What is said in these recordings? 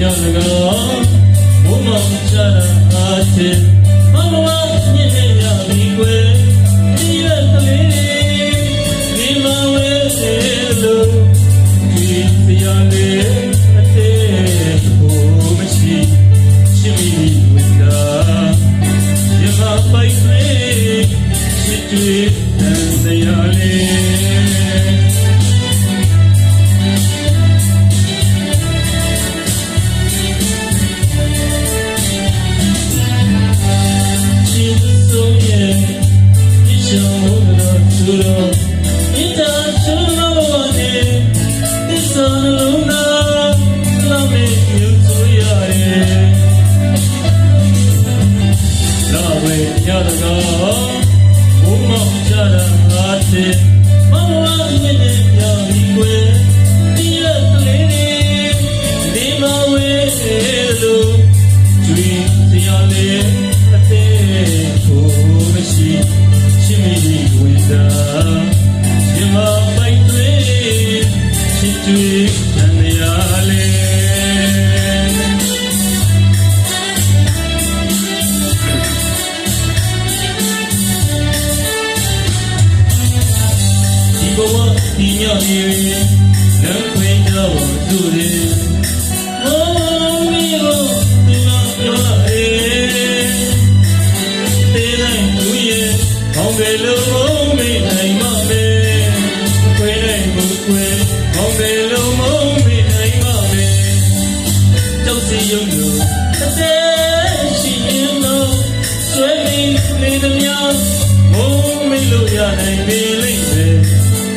ကြောင့်ကောဘုမောင်ချတာအားချေမမဝညစ်နေရပြီကွယ်ဒီရက်ကလေးဒီမဝဲစေလို့ဒီပြရလေး another ဘဝဒီမြောက်ရေနံခွင့်တော်သူရေမောင်မီကိုဒီမှာပြောအေးတေးလိုက်သူရဲ့ကောင်းကလေးလုံးမေးနိုင်မမေခွေးနိုင်ဘူးခွေးကောင်းကလေးလုံးမေးနိုင်မမေတောက်စီယုံလို့အသက်ရှိရင်တော့ဆွေးမင်းလေးသမျှမုံမေးလို့ရနိုင်ပြီလေ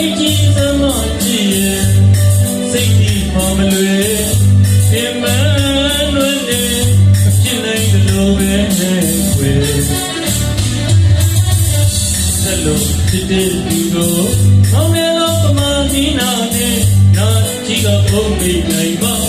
စိတ်ကြီးသမွန်ကြည့်ရင်စိတ်ကြီးမမလွေဒီမန်လွန်းနေအဖြစ်နိုင်တယ်လို့ပဲခွေစလုံးဖြစ်တဲ့ဒီကိုဟောင်းရတော့ပမာဒီနာနဲ့နာကြည့်တော့ဘုံမိနိုင်ပါ